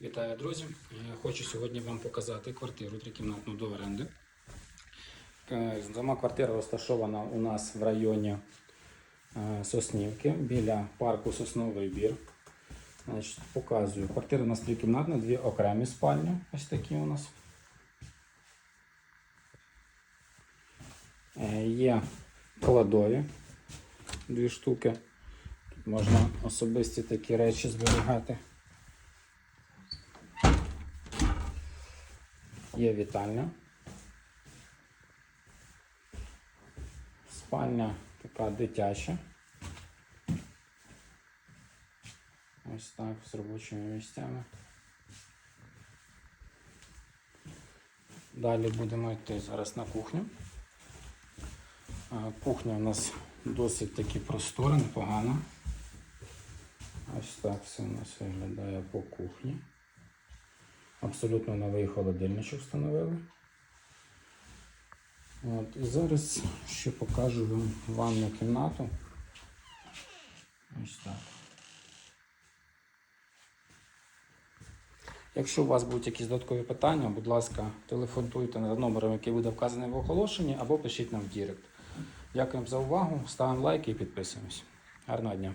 Вітаю, друзі! Е, Хочу сьогодні вам показати квартиру трикімнатну до оренди. Е, Сама квартира розташована у нас в районі е, Соснівки біля парку Сосновий Бір. Значить, показую. Квартира у нас трикімнатна, дві окремі спальні. Ось такі у нас. Є кладові, дві штуки. Тут можна особисті такі речі зберігати. Є вітальня. Спальня така дитяча. Ось так, з робочими місцями. Далі будемо йти зараз на кухню. Кухня у нас досить таки простора, непогана. Ось так все у нас виглядає по кухні. Абсолютно новий холодильничок встановили. От, і зараз ще покажу вам ванну кімнату. Ось так. Якщо у вас будуть якісь додаткові питання, будь ласка, телефонуйте за номером, який буде вказаний в оголошенні, або пишіть нам в Дірект. Дякуємо за увагу, ставимо лайки і підписуємось. Гарного дня!